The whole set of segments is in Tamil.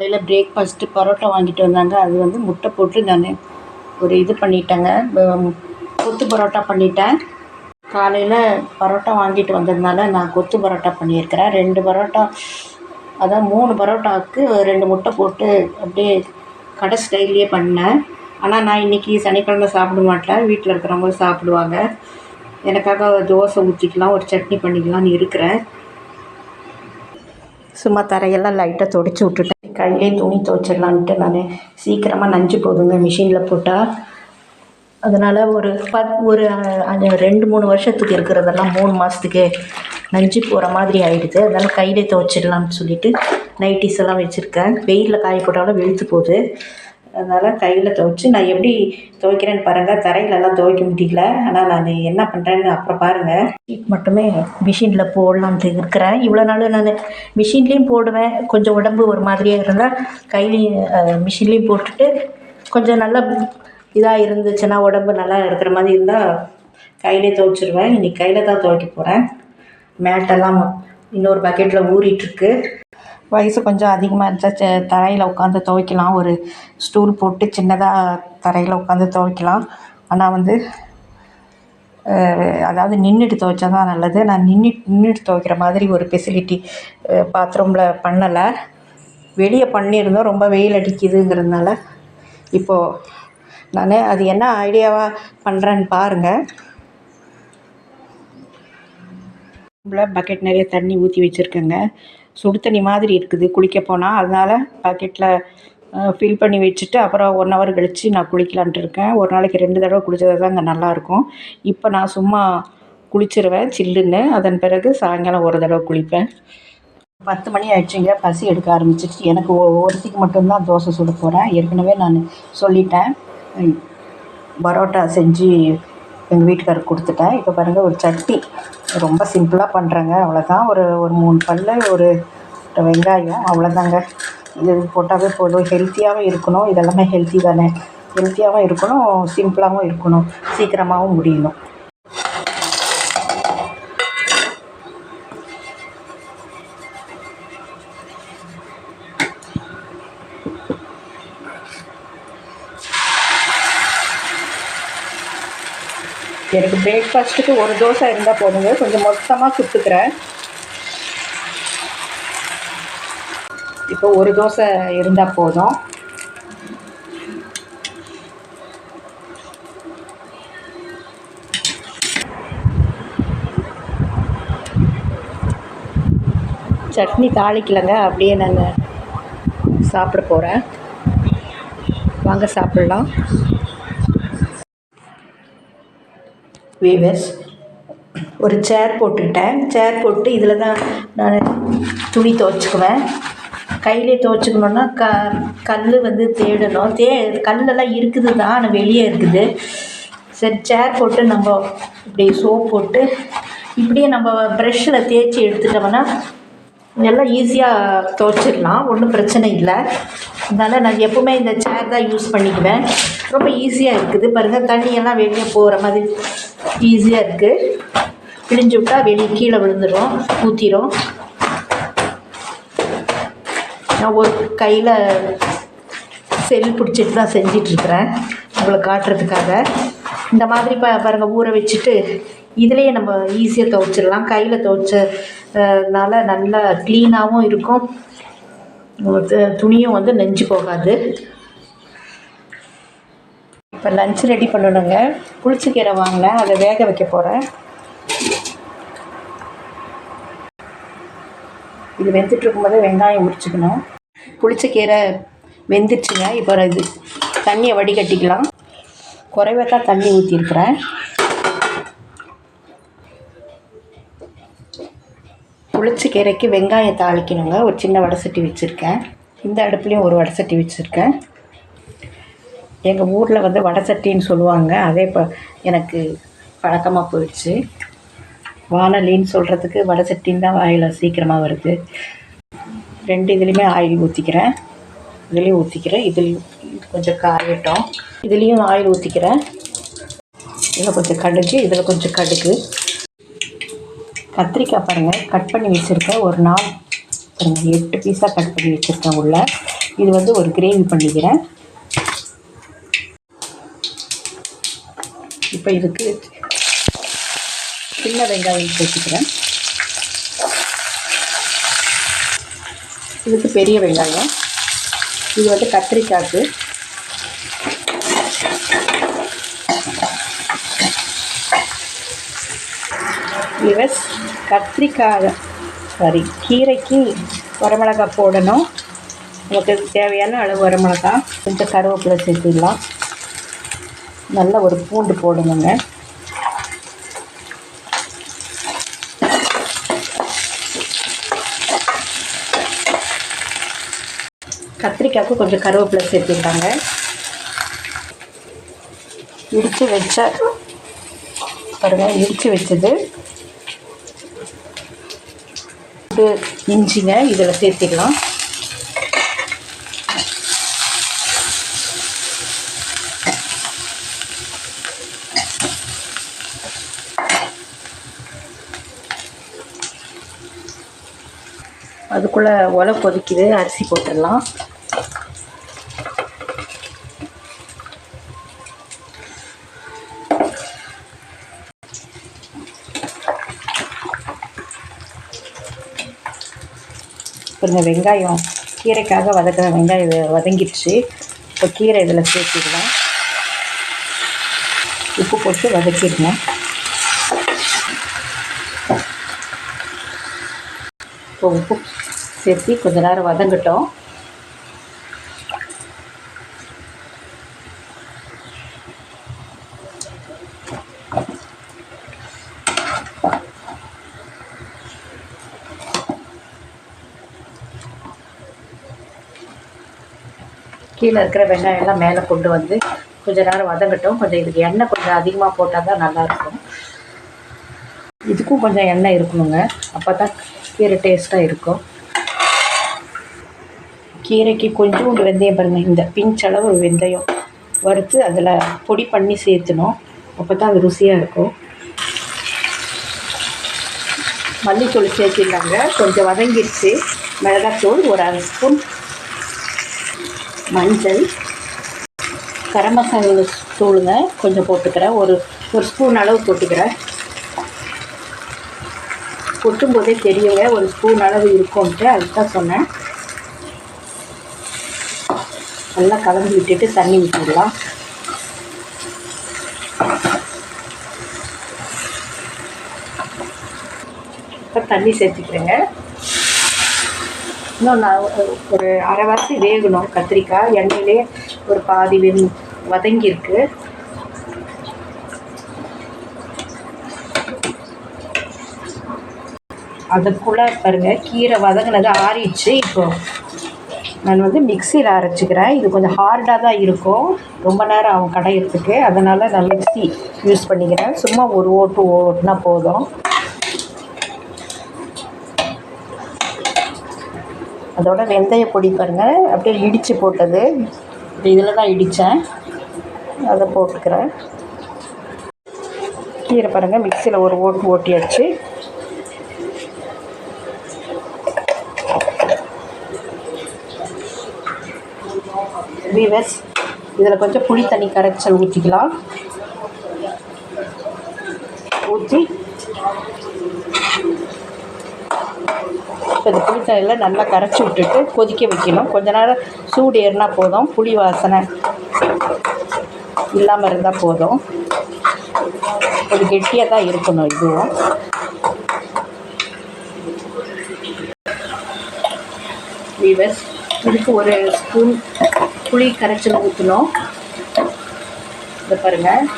காலையில் பிரேக்ஃபாஸ்ட்டு பரோட்டா வாங்கிட்டு வந்தாங்க. அது வந்து முட்டை போட்டு நான் ஒரு இது பண்ணிட்டேங்க. கொத்து பரோட்டா பண்ணிட்டேன். காலையில் பரோட்டா வாங்கிட்டு வந்ததுனால நான் கொத்து பரோட்டா பண்ணியிருக்கிறேன். ரெண்டு பரோட்டா அதான் மூணு பரோட்டாவுக்கு ரெண்டு முட்டை போட்டு அப்படியே கடை ஸ்டைல்லையே பண்ணேன். ஆனால் நான் இன்றைக்கி சனிக்கிழமை சாப்பிட மாட்டேன். வீட்டில் இருக்கிறவங்க சாப்பிடுவாங்க. எனக்காக தோசை ஊற்றிக்கலாம் ஒரு சட்னி பண்ணிக்கலாம்னு இருக்கிறேன். சும்மா தரையெல்லாம் லைட்டாக தொடச்சி விட்டுட்டேன். கையிலே துணி துவைச்சிடலான்ட்டு நான். சீக்கிரமாக நஞ்சு போதுங்க மிஷினில் போட்டால் அதனால் ஒரு பத் ஒரு ரெண்டு மூணு வருஷத்துக்கு இருக்கிறதெல்லாம் மூணு மாதத்துக்கே நஞ்சு போகிற மாதிரி ஆகிடுது அதனால் கையிலே துவைச்சிடலாம்னு சொல்லிட்டு நைட்டிஸ் எல்லாம் வச்சுருக்கேன். வெயிலில் காய போட்டாலும் வெளுத்து போகுது. அதனால் கையில் துவைச்சி நான் எப்படி துவைக்கிறேன்னு பாருங்கள் தரையிலலாம் துவைக்க முடியல. ஆனால் நான் என்ன பண்ணுறேன்னு அப்புறம் பாருங்கள் ஷீட் மட்டுமே மிஷினில் போடலான்ட்டு இருக்கிறேன். இவ்வளோ நாள் நான் மிஷின்லேயும் போடுவேன். கொஞ்சம் உடம்பு ஒரு மாதிரியாக இருந்தால் கையிலையும் மிஷின்லேயும் போட்டுட்டு கொஞ்சம் நல்லா இதாக இருந்துச்சுன்னா உடம்பு நல்லா இருக்கிற மாதிரி இருந்தால் கையிலே துவைச்சிருவேன். இன்றைக்கி கையில் தான் துவைக்க போகிறேன் மேட்டெல்லாம் இன்னொரு பக்கெட்டில் ஊறிட்டுருக்கு வயசு கொஞ்சம் அதிகமாக இருந்துச்சு தரையில் உட்காந்து துவைக்கலாம். ஒரு ஸ்டூல் போட்டு சின்னதாக தரையில் உட்காந்து துவைக்கலாம். ஆனால் வந்து அதாவது நின்றுட்டு துவைச்சா தான் நல்லது. நான் நின்று நின்றுட்டு துவைக்கிற மாதிரி ஒரு ஃபெசிலிட்டி பாத்ரூமில் பண்ணலை. வெளியே பண்ணியிருந்தோம். ரொம்ப வெயில் அடிக்குதுங்கிறதுனால இப்போது நான் அது என்ன ஐடியாவாக பண்ணுறேன்னு பாருங்கள் பக்கெட் நிறைய தண்ணி ஊற்றி வச்சுருக்கேங்க. சுடு தண்ணி மாதிரி இருக்குது குளிக்க போனால் அதனால் பாக்கெட்டில் ஃபில் பண்ணி வச்சுட்டு அப்புறம் ஒன் ஹவர் கழித்து நான் குளிக்கலான்ட்டு இருக்கேன். ஒரு நாளைக்கு ரெண்டு தடவை குளிச்சது தான் அங்கே நல்லாயிருக்கும் இப்போ நான் சும்மா குளிச்சிருவேன் சில்லுன்னு. அதன் பிறகு சாயங்காலம் ஒரு தடவை குளிப்பேன். பத்து மணி ஆயிடுச்சுங்க. பசி எடுக்க ஆரம்பிச்சிச்சு எனக்கு ஒருத்திக்கு மட்டும்தான் தோசை சுட போகிறேன் ஏற்கனவே நான் சொல்லிட்டேன். பரோட்டா செஞ்சு எங்கள் வீட்டுக்காரருக்கு கொடுத்துட்டேன். இப்போ பாருங்கள் ஒரு சட்னி ரொம்ப சிம்பிளாக பண்ணுறேங்க அவ்வளோதான் ஒரு ஒரு மூணு பல்லு ஒரு வெங்காயம் அவ்வளோதாங்க இது போட்டாவே போதும். ஹெல்த்தியாகவும் இருக்கணும். இதெல்லாமே ஹெல்த்தி தானே. ஹெல்த்தியாகவும் இருக்கணும். சிம்பிளாகவும் இருக்கணும். சீக்கிரமாகவும் முடியணும். எனக்கு பிரேக்ஃபாஸ்ட்டுக்கு ஒரு தோசை இருந்தால் போதுங்க. கொஞ்சம் மொத்தமாக சுட்டுக்கிறேன். இப்போ ஒரு தோசை இருந்தால் போதும். சட்னி தாளிக்கலைங்க. அப்படியே நாங்கள் சாப்பிட போகிறேன் வாங்க சாப்பிட்லாம். வீவர்ஸ் ஒரு சேர் போட்டுக்கிட்டேன் சேர் போட்டு இதில் தான் நான் துணி துவச்சிக்குவேன். கையிலே துவச்சிக்கணுன்னா க கல் வந்து தேடணும். தே கல்லெல்லாம் இருக்குது தான் ஆனால் வெளியே இருக்குது. சரி சேர் போட்டு நம்ம இப்படி சோப் போட்டு இப்படியே நம்ம ப்ரெஷ்ஷில் தேய்ச்சி எடுத்துட்டோம்னா எல்லாம் ஈஸியாக துவைச்சிடலாம். ஒன்றும் பிரச்சனை இல்லை. அதனால் நான் எப்போவுமே இந்த சேர் தான் யூஸ் பண்ணிக்குவேன். ரொம்ப ஈஸியாக இருக்குது. பாருங்கள் தண்ணியெல்லாம் வெளியே போகிற மாதிரி ஈஸியாக இருக்குது பிழிஞ்சு விட்டா வெளியே கீழே விழுந்துடும் ஊற்றிடும் நான் ஒரு கையில் செல் பிடிச்சிட்டு தான் செஞ்சிட்ருக்குறேன். உங்களை காட்டுறதுக்காக. இந்த மாதிரி ப பாருங்கள் ஊற வச்சுட்டு இதுலேயே நம்ம ஈஸியாக துவைச்சிடலாம். கையில் துவைச்சனால நல்லா க்ளீனாகவும் இருக்கும். துணியும் வந்து நெஞ்சு போகாது. இப்போ லஞ்ச் ரெடி பண்ணணுங்க. புளிச்சக்கீரை வாங்கினேன். அதை வேக வைக்க போகிறேன் இது வெந்துட்டு போது வெங்காயம் உரிச்சுக்கணும். புளிச்சக்கீரை வெந்துருச்சுங்க. இப்போ இது தண்ணியை வடிகட்டிக்கலாம். குறைவாக தான் தண்ணி ஊற்றிருக்கிறேன் புளிச்சக்கீரைக்கு வெங்காயம் தாளிக்கணுங்க. ஒரு சின்ன வடை சட்டி வச்சுருக்கேன். இந்த அடுப்புலேயும் ஒரு வடை சட்டி வச்சுருக்கேன். எங்கள் ஊரில் வந்து வடசட்டின்னு சொல்லுவாங்க. அதே இப்போ எனக்கு பழக்கமாக போயிடுச்சு. வானலின்னு சொல்கிறதுக்கு வடசட்டின்னு தான் வாயில் சீக்கிரமாக வருது. ரெண்டு இதுலேயுமே ஆயில் ஊற்றிக்கிறேன் இதுலேயும் ஊற்றிக்கிறேன் இதுலேயும் கொஞ்சம் காயட்டும் இதுலேயும் ஆயில் ஊற்றிக்கிறேன் இதில் கொஞ்சம் கடுகு இதில் கொஞ்சம் கடுகு. கத்திரிக்காய் பாருங்கள் கட் பண்ணி வச்சுருக்கேன். ஒரு நாள் பாருங்கள் எட்டு பீஸாக கட் பண்ணி வச்சுருக்கேன் உள்ள. இது வந்து ஒரு கிரேவி பண்ணிக்கிறேன். இப்போ இதுக்கு சின்ன வெங்காயம் சேர்த்துக்கிறேன் இதுக்கு பெரிய வெங்காயம். இது வந்து கத்திரிக்காய்க்கு. இவஸ் கத்திரிக்காய் சாரி கீரைக்கு வரமிளகாய் போடணும். நமக்கு தேவையான அளவு வரமிளகாய் கொஞ்சம் கருவேப்பிலை சேர்த்துடலாம். நல்ல ஒரு பூண்டு போடணுங்க. கத்திரிக்காய்க்கு கொஞ்சம் கருவேப்பிலை சேர்த்துக்கிட்டாங்க. இடித்து வச்ச பாருங்கள் இடித்து வச்சது. இது இஞ்சிங்க இதில் சேர்த்திடலாம். அதுக்குள்ளே ஒலை கொதிக்குது அரிசி போட்டுடலாம். கொஞ்சம் வெங்காயம் கீரைக்காக வதக்கிற வெங்காயம் வதங்கிடுச்சு. இப்போ கீரை இதில் சேர்த்துக்கலாம் உப்பு போட்டு வதக்கிடணும். இப்போ உப்பு சேர்த்து கொஞ்ச நேரம் வதங்கட்டும். கீழே இருக்கிற வெங்காயம் எல்லாம் மேலே கொண்டு வந்து கொஞ்சம் நேரம் வதங்கட்டும். கொஞ்சம் இதுக்கு எண்ணெய் கொஞ்சம் அதிகமாக போட்டால் தான் நல்லாயிருக்கும் இதுக்கும் கொஞ்சம் எண்ணெய் இருக்கணுங்க. அப்போ தான் கீரை டேஸ்ட்டாக இருக்கும். கீரைக்கு கொஞ்சோண்டு வெந்தயம் பாருங்கள் இந்த பிஞ்ச் அளவு வெந்தயம் வறுத்து அதில் பொடி பண்ணி சேர்த்துணும். அப்போ தான் அது ருசியாக இருக்கும். மல்லித்தூள் சேர்த்திருந்தாங்க கொஞ்சம் வதங்கிடுச்சு மிளகாத்தூள் ஒரு அரை ஸ்பூன். மஞ்சள். கரம் மசாலா தூளுங்க கொஞ்சம் போட்டுக்கிறேன். ஒரு ஒரு ஸ்பூன் அளவு போட்டுக்கிறேன். கொட்டும் போதே தெரியுங்க ஒரு ஸ்பூன் அளவு இருக்கும்ன்ட்டு அதுதான் சொன்னேன். நல்லா கலந்து விட்டுட்டு தண்ணி ஊற்றிடலாம் இப்போ தண்ணி சேர்த்துக்கிறேங்க. இன்னும் நான் ஒரு- அரைவாசி வேகணும் கத்திரிக்காய். எண்ணெயிலே ஒரு பாதி வெந் வதங்கியிருக்கு. அதுக்குள்ளே பாருங்க கீரை வதங்கினது ஆறிடுச்சு. இப்போ நான் வந்து மிக்சியில் அரைச்சிக்கிறேன். இது கொஞ்சம் ஹார்டாக தான் இருக்கும். ரொம்ப நேரம் ஆகும் கடையிறதுக்கு அதனால் நான் மிக்ஸி யூஸ் பண்ணிக்கிறேன். சும்மா ஒரு ஓட்டு ஓட்டுனா போதும். அதோட வெந்தய பொடி பாருங்கள் அப்படியே இடித்து போட்டது. இதில் தான் இடித்தேன் அதை போட்டுக்கிறேன். கீரை பாருங்கள் மிக்சியில் ஒரு ஓட்டு ஓட்டியாச்சு. வீவர்ஸ் இதில் கொஞ்சம் புளி தண்ணி கரைச்சல் ஊற்றிக்கலாம் ஊற்றி இப்போ இந்த புளி தண்ணியில் நல்லா கரைச்சி விட்டுட்டு கொதிக்க வைக்கணும். கொஞ்ச நேரம் சூடு ஏறினா போதும். புளி வாசனை இல்லாமல் இருந்தால் போதும். ஒரு கெட்டியாக தான் இருக்கணும் இதுவும். வீவர்ஸ் இதுக்கு ஒரு ஸ்பூன் புளி கரைச்சல் ஊற்றணும் இதை பாருங்கள்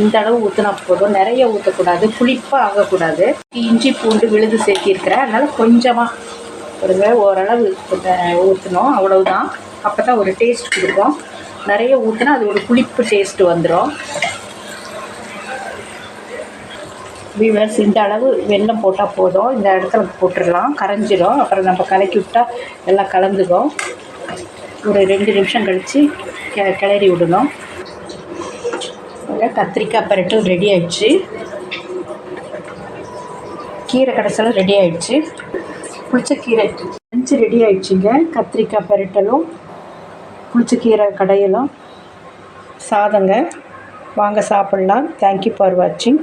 இந்த அளவு ஊற்றினா போதும். நிறைய ஊற்றக்கூடாது புளிப்பாக ஆகக்கூடாது. இஞ்சி பூண்டு விழுது சேர்த்திருக்கிறேன். அதனால் கொஞ்சமாக பாருங்க ஓரளவு ஊற்றணும் அவ்வளவுதான். அப்போ தான் ஒரு டேஸ்ட் கொடுக்கும். நிறைய ஊற்றினா அது ஒரு புளிப்பு டேஸ்ட் வந்துடும் வீவர்ஸ் இந்த அளவு வெள்ளம் போட்டால் போதும். இந்த இடத்துல போட்டுடலாம். கரைஞ்சிடும் அப்புறம் நம்ம கலக்கி விட்டால் எல்லாம் கலந்துக்கும். ஒரு ரெண்டு நிமிஷம் கழித்து கெ கிளறி விடணும். கத்திரிக்காய் பரட்டும் ரெடி ஆயிடுச்சு. கீரை கடைசலும் ரெடி ஆயிடுச்சு. புளிச்ச கீரை லஞ்சு ரெடி ஆயிடுச்சுங்க. கத்திரிக்காய் பரட்டலும் புளிச்சக்கீரை கடையலும். சாதங்க. வாங்க சாப்பிட்லாம். தேங்க்யூ ஃபார் வாட்சிங்